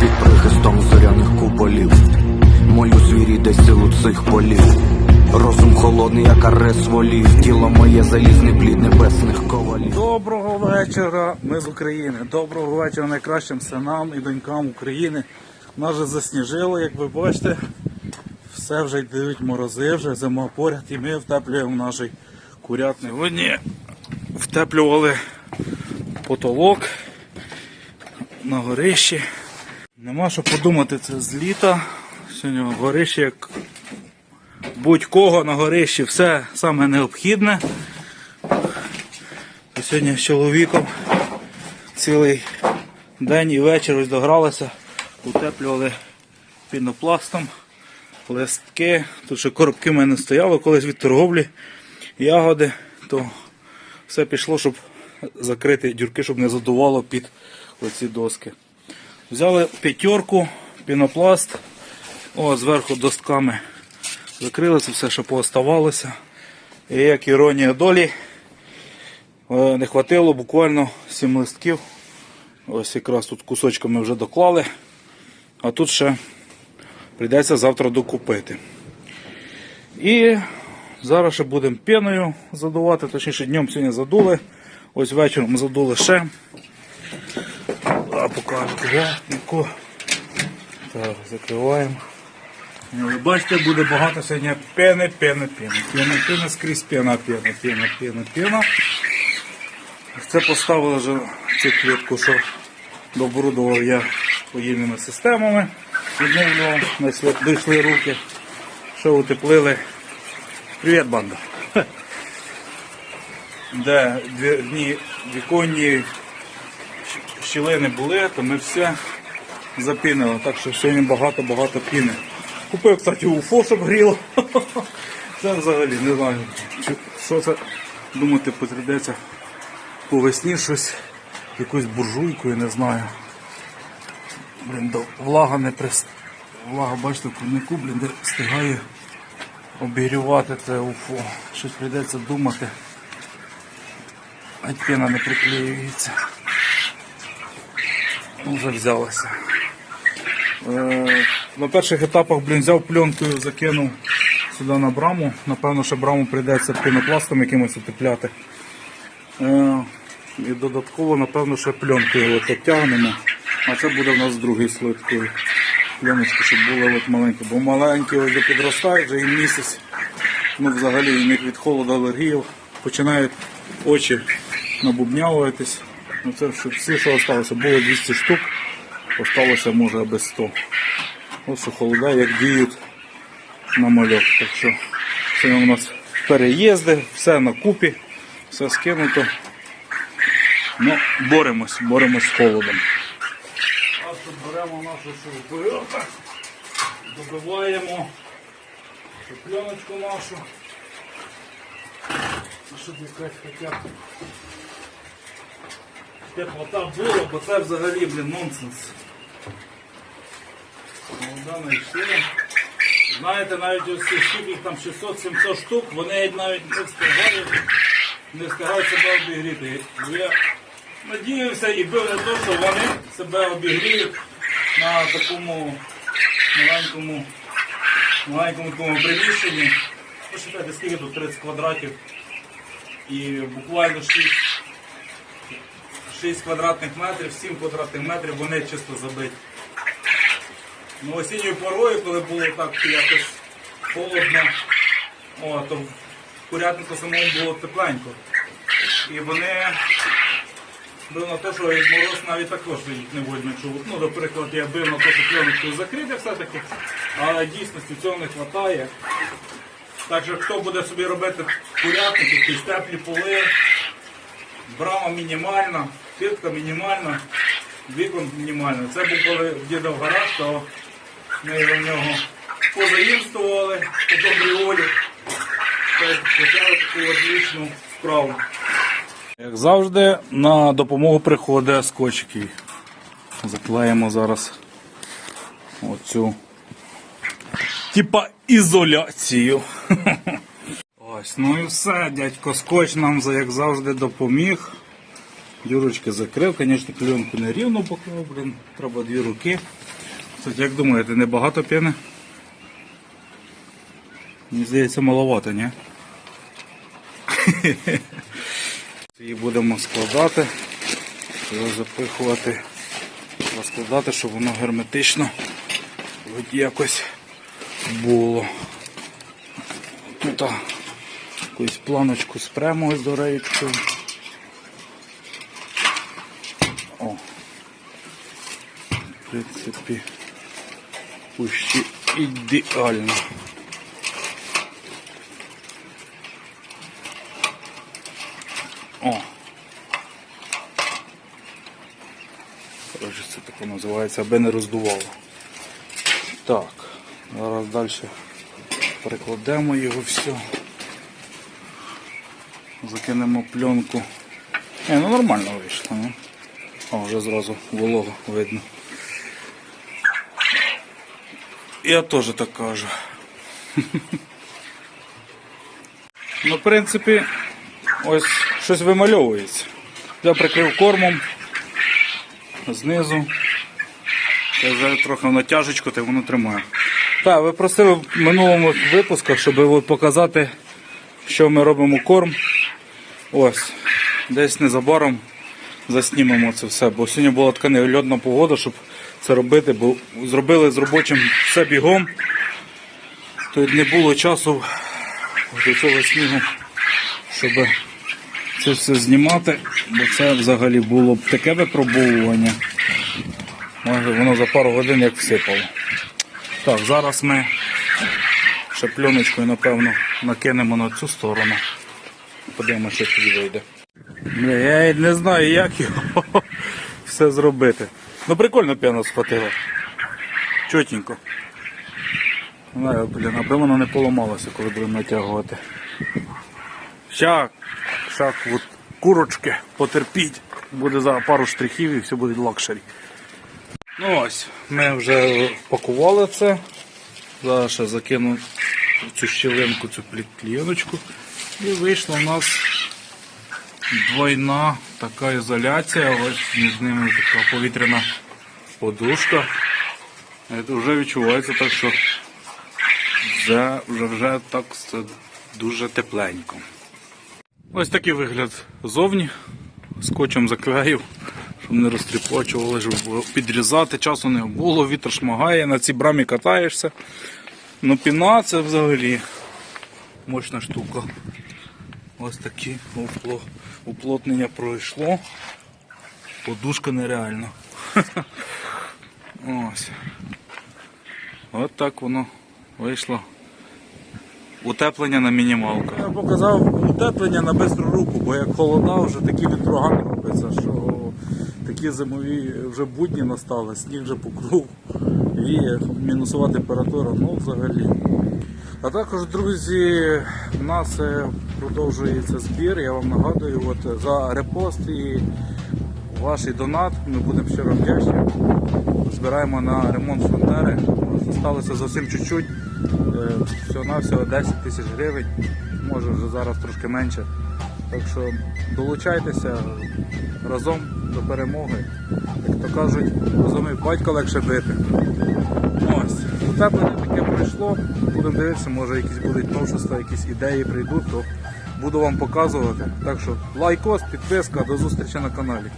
під прихистом зоряних куполів. Молю звірі десь силу цих полів. Розум холодний, як арес волів. Тіло моє залізний плід небесних ковалів. Доброго вечора, ми з України. Доброго вечора найкращим синам і донькам України. Нас вже засніжило, як ви бачите. Все вже йдуть морози, вже зима поряд, і ми втеплюємо наш курятник. Сьогодні втеплювали потолок на горищі. Нема що подумати, це з літа. Сьогодні горище як будь-кого на горищі, все саме необхідне. То сьогодні з чоловіком цілий день і вечір ось догралися, утеплювали пінопластом, листки. Тут ще коробки в мене стояли колись від торговлі, ягоди, то все пішло, щоб закрити дюрки, щоб не задувало під оці доски. Взяли п'ятерку, пінопласт, о, зверху досками закрили це все, що пооставалося. І як іронія долі, Е, Не хватило буквально 7 листків. Ось якраз тут кусочками вже доклали. А тут ще прийдеться завтра докупити. І зараз ще будемо пеною задувати, точніше днем сьогодні задули. Ось вечором задули ще. А покажу курятнику. Так, закриваємо. Ну, Ви бачите, буде багато сьогодні пени, пени, пени, пени, пени, скрізь пена, пена, пена, пена, пена. Це поставили вже цю клітку, що добрудував я подільними системами. Відновлював, дійшли руки, що утеплили. Привіт, банда. Де двірні віконні щ- щілини були, то ми все запінили. Так що сьогодні багато-багато піни. Купив, кстати, уфо, щоб гріло. Це взагалі не знаю, що це думати потрібно по весні щось, якусь буржуйку, я не знаю. Блін, до влага не прис... Влага, бачите, в курнику, блін, де встигає обігрівати це уфо. Щось прийдеться думати. А пена не приклеюється. Вже взялася. Е, на перших етапах, блін, взяв пленкою, закинув сюди на браму. Напевно, що браму прийдеться пінопластом якимось утепляти. Е, І додатково, напевно, ще пленкою от підтягнемо. А це буде в нас другий слой такої пленочки, щоб було от маленьке. Бо маленькі вже підростають, вже і місяць. Ну, взагалі у них від холоду алергії починають очі набубнявуватись. Ну, це всі, що залишилося, було 200 штук, осталося може без 100. Ось що холода, як діють на мальок. Так що сьогодні у нас переїзди, все на купі, все скинуто. Ну, боремось, боремось з холодом. А тут беремо нашу шурупу, добиваємо пленочку нашу. Щоб якась хоча теплота була, бо це взагалі, блін, нонсенс. Молода знайшли. Знаєте, навіть ось ці штуки, там 600-700 штук, вони навіть не встигають, не встигають себе обігріти. Я надіявся і бив на те, що вони себе обігріють на такому маленькому, маленькому такому приміщенні. Посчитайте, скільки тут 30 квадратів і буквально 6, 6 квадратних метрів, 7 квадратних метрів вони чисто забиті. Ну, осінньою порою, коли було так якось холодно, о, то в курятнику самому було тепленько. І вони бив на те, що мороз навіть також їх не видно чув. Ну, наприклад, я бив на те, що пленочку закрити все-таки, а дійсності цього не вистачає. Так що хто буде собі робити курятник, якісь теплі поли, брама мінімальна, сітка мінімальна, вікон мінімально. Це був коли діда в гараж, то ми в нього позаїмствували по добрій волі. Почали таку отлічну справу. Як завжди, на допомогу приходить скотчики. Заклеїмо зараз оцю типа ізоляцію. Ось, ну і все, дядько скотч нам як завжди допоміг. Дюрочки закрив, звісно, кльонку не рівно поклав, блін, треба дві руки. Кстати, як думаєте, небагато піни? Мені здається, маловато, ні? Її будемо складати, його запихувати, розкладати, щоб воно герметично хоч якось було. Тут якусь планочку спрямо ось до реєчкою. О. В принципі, почти ідеально. О. Коротше, це таке називається, аби не роздувало. Так, зараз далі перекладемо його все. Закинемо пленку. Не, ну нормально вийшло, не? О, вже зразу волого видно. Я теж так кажу. Ну, в принципі, ось щось вимальовується. Я прикрив кормом знизу. Я вже трохи в натяжечку, та воно тримає. Так, ви просили в минулому випусках, щоб показати, що ми робимо корм. Ось, десь незабаром заснімемо це все, бо сьогодні була така нельотна погода, щоб це робити, бо зробили з робочим все бігом. То не було часу до цього снігу, щоб це все знімати, бо це взагалі було б таке випробовування. Може воно за пару годин як всипало. Так, зараз ми ще пленочкою, напевно, накинемо на цю сторону. Подивимося, що тоді вийде. Я не знаю, як його все зробити. Ну прикольно п'яно схватило. Чотенько. Знаю, блін, аби воно не поламалося, коли будемо натягувати. Ща, ща от, курочки, потерпіть. Буде за пару штрихів і все буде лакшері. Ну ось, ми вже пакували це. Зараз ще закину цю щілинку цю плі- клієночку. І вийшла у нас двойна така ізоляція. Ось між ними така повітряна подушка. Це вже відчувається так, що вже, вже, вже так дуже тепленько. Ось такий вигляд зовні. Скотчем заклеїв, щоб не розтріпочували, щоб підрізати. Часу не було, вітер шмагає, на цій брамі катаєшся. Ну піна це взагалі мощна штука. Ось такі уплотнення пройшло. Подушка нереальна. Ось. От так воно вийшло. Утеплення на мінімалку. Я показав утеплення на бистру руку, бо як холода, вже такі вітрогани робиться, що такі зимові вже будні настали, сніг вже покров, віє, мінусова температура, ну взагалі. А також, друзі, у нас е, продовжується збір. Я вам нагадую, от за репост і ваш донат. Ми будемо щиро вдячні. Збираємо на ремонт фронтери. Залишилося зовсім чуть-чуть. Е, Всього-навсього 10 тисяч гривень, може вже зараз трошки менше. Так що долучайтеся разом до перемоги. Як то кажуть, разом і батька легше бити. Ось, утеплення таке пройшло. Будемо дивитися, може якісь будуть новшества, якісь ідеї прийдуть, то буду вам показувати. Так що лайкос, підписка, до зустрічі на каналі.